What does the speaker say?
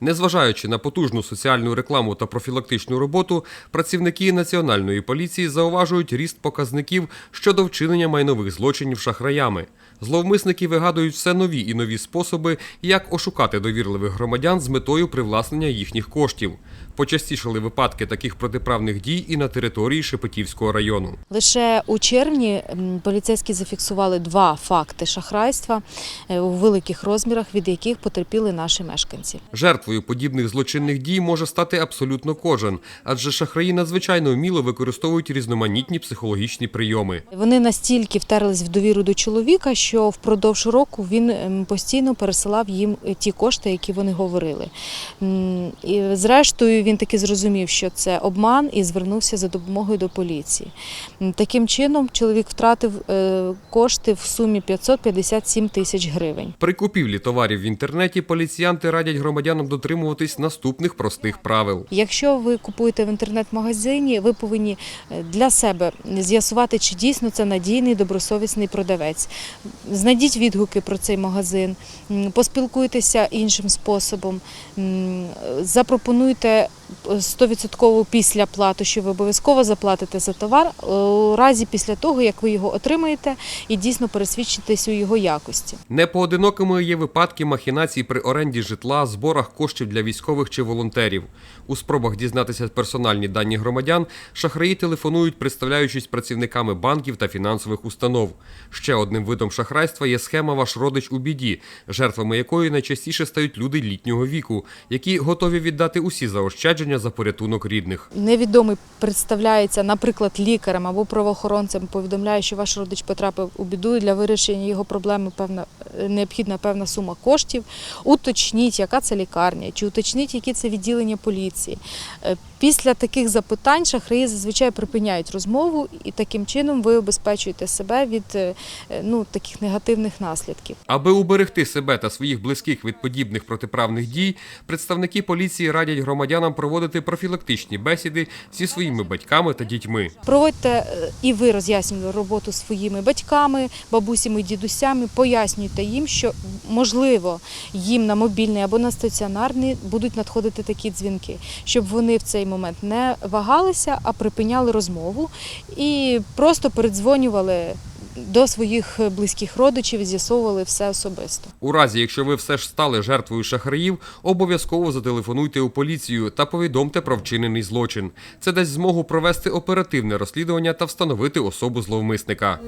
Незважаючи на потужну соціальну рекламу та профілактичну роботу, працівники національної поліції зауважують ріст показників щодо вчинення майнових злочинів шахраями. Зловмисники вигадують все нові і нові способи, як ошукати довірливих громадян з метою привласнення їхніх коштів. Почастішали випадки таких протиправних дій і на території Шепетівського району. Лише у червні поліцейські зафіксували два факти шахрайства е, у великих розмірах, від яких потерпіли наші мешканці. Жертвою подібних злочинних дій може стати абсолютно кожен, адже шахраї надзвичайно вміло використовують різноманітні психологічні прийоми. Вони настільки втерлись в довіру до чоловіка, що впродовж року він ем, постійно пересилав їм е, ті кошти, які вони говорили. І зрештою він таки зрозумів, що це обман, і звернувся за допомогою до поліції. Таким чином, чоловік втратив е, кошти в сумі 557 тисяч гривень. При купівлі товарів в інтернеті поліціянти радять громадянам дотримуватись наступних простих правил. Якщо ви купуєте в інтернет-магазині, ви повинні е, для себе з'ясувати, чи дійсно це надійний добросовісний продавець. Знайдіть відгуки про цей магазин, поспілкуйтеся іншим способом, запропонуйте 100% після плату, що ви обов'язково заплатите за товар е, у разі після того, як ви його отримаєте і дійсно пересвідчитесь у його якості. Непоодинокими є випадки махінацій при оренді житла, зборах коштів для військових чи волонтерів. У спробах дізнатися персональні дані громадян шахраї телефонують, представляючись працівниками банків та фінансових установ. Ще одним видом шахрайства є схема Ваш родич у біді, жертвами якої найчастіше стають люди літнього віку, які готові віддати усі заощадження за порятунок рідних. Невідомий представляється, наприклад, лікарем або правоохоронцем, повідомляє, що ваш родич потрапив у біду і для вирішення його проблеми певна необхідна певна сума коштів. Уточніть, яка це лікарня, чи уточніть, які це відділення поліції. Е, Після таких запитань шахраї зазвичай припиняють розмову, і таким чином ви обезпечуєте себе від е, ну, таких негативних наслідків. Аби уберегти себе та своїх близьких від подібних протиправних дій, представники поліції радять громадянам проводити профілактичні бесіди зі своїми батьками та дітьми. Проводьте е, і ви роз'яснювали роботу своїми батьками, бабусями, дідусями. Пояснюйте їм, що можливо їм на мобільний або на стаціонарний будуть надходити такі дзвінки, щоб вони в цей момент не вагалися, а припиняли розмову і просто передзвонювали до своїх близьких родичів, з'ясовували все особисто. У разі, якщо ви все ж стали жертвою шахраїв, обов'язково зателефонуйте у поліцію та повідомте про вчинений злочин. Це дасть змогу провести оперативне розслідування та встановити особу зловмисника.